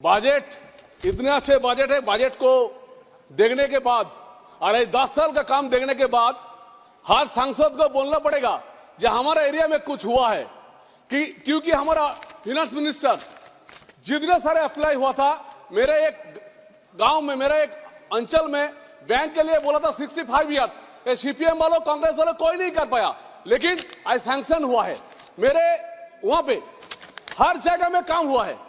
Budget, इतने अच्छे budget है, बजट को देखने के बाद ये दस साल का काम देखने के बाद, हर सांसद को बोलना पड़ेगा जो हमारा एरिया में कुछ हुआ है, कि क्योंकि हमारा फिनेंस मिनिस्टर जितने सारे अप्लाई हुआ था, मेरे एक गाँव में, मेरे एक अंचल में बैंक के लिए बोला था 65 इयर्स ये सीपीएम वालों, कांग्रेस वालों कोई नहीं कर पाया, लेकिन आज सैंक्शन हुआ है। मेरे, वहाँ पे हर जगह में काम हुआ है।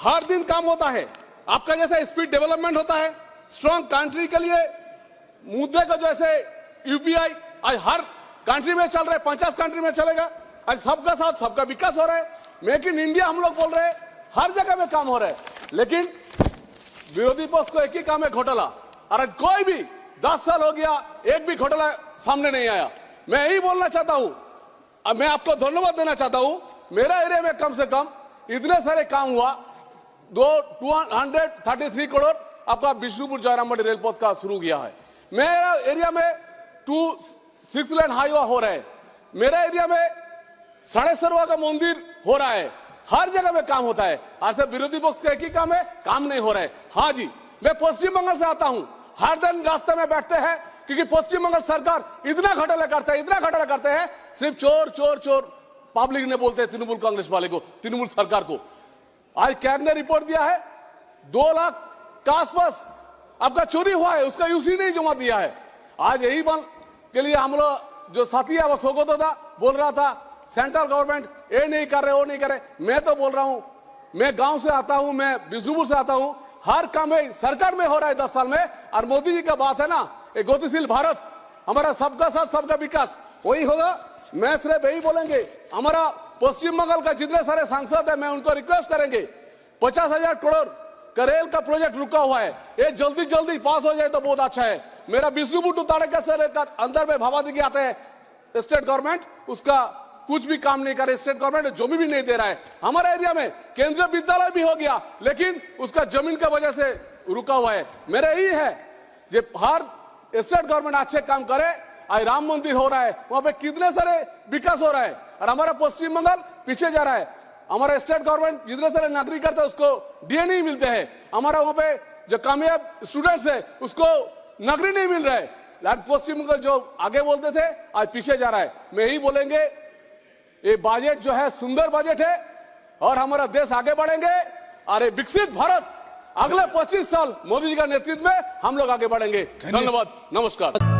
हर दिन काम होता है। आपका जैसे स्पीड डेवलपमेंट होता है स्ट्रांग कंट्री के लिए मुद्दे का जैसे यूपीआई आज हर कंट्री में चल रहा है पचास कंट्री में चलेगा। आज सबका साथ, सबका विकास हो रहा है। मेक इन इंडिया हम लोग बोल रहे हैं, हर जगह में काम हो रहा है। लेकिन विरोधी पक्ष को एक ही काम है घोटाला। और आज कोई भी दस साल हो गया, एक भी घोटाला सामने नहीं आया। मैं यही बोलना चाहता हूँ। मैं आपको धन्यवाद देना चाहता हूँ। मेरा एरिया में कम से कम इतने सारे काम हुआ दो two hundred thirty three crore आपका विष्णुपुर जयरामबाड़ी रेलपथ का शुरू किया है। मेरा एरिया में टू सिक्स लेन हाईवे हो रहा है। मेरा एरिया में साढ़े सरवा का मंदिर हो रहा है। हर जगह में काम होता है। आज से विरोधी पक्ष का एक ही काम है, काम नहीं हो रहा है। हाँ जी, मैं पश्चिम बंगाल से आता हूँ। हर दिन रास्ते में बैठते हैं, क्योंकि पश्चिम बंगाल सरकार इतना घोटाला करता है, इतना घोटाला करते हैं, सिर्फ़ चोर चोर चोर। पब्लिक ने बोलते हैं, तृणमूल कांग्रेस वाले को, तृणमूल सरकार को। आज कैग ने रिपोर्ट दिया है, दो लाख के आसपास आपका चोरी हुआ है, उसका यूसी नहीं जमा दिया है। आज यही बल के लिए हम लोग जो साथी है, वो सोगत था, बोल रहा था, सेंट्रल गवर्नमेंट ये नहीं कर रहे वो नहीं कर रहे। मैं तो बोल रहा हूँ, मैं गाँव से आता हूँ, मैं बिष्णुपुर से आता हूँ, हर काम में, सरकार में हो रहा है दस साल में, और मोदी जी का बात है ना ये गतिशील भारत, हमारा सबका साथ, सबका विकास, वही होगा। मैं सिर्फ़ यही बोलेंगे, हमारा पश्चिम बंगाल का जितने सारे सांसद है, मैं उनको रिक्वेस्ट करेंगे। पचास हज़ार करोड़ करेल का प्रोजेक्ट रुका हुआ है। ये जल्दी जल्दी पास हो जाए तो बहुत अच्छा है। मेरा विष्णुपुर टू ताड़का सर का अंदर में भावादी आते हैं स्टेट गवर्नमेंट उसका कुछ भी काम नहीं कर रहे स्टेट गवर्नमेंट ज़मीन भी नहीं दे रहा है। हमारे एरिया में केंद्रीय विद्यालय भी हो गया, लेकिन उसका ज़मीन की वजह से रुका हुआ है। मेरा यही है जो हर स्टेट गवर्नमेंट अच्छे काम करे आज राम मंदिर हो रहा है वहाँ पे कितने सारे विकास हो रहा है? और हमारा पश्चिम बंगाल पीछे जा रहा है। हमारा स्टेट गवर्नमेंट जितने सारे नागरिक करते हैं उसको डीए नहीं मिलते हैं। हमारा वहाँ पे जो कामयाब स्टूडेंट्स है उसको नौकरी नहीं मिल रहा है। पश्चिम बंगाल जो आगे बोलते थे आज पीछे जा रहा है। मैं यही बोलेंगे ये बजट जो है सुंदर बजट है और हमारा देश आगे बढ़ेंगे अरे विकसित भारत अगले 25 साल मोदी जी का नेतृत्व में हम लोग आगे बढ़ेंगे। धन्यवाद। नमस्कार।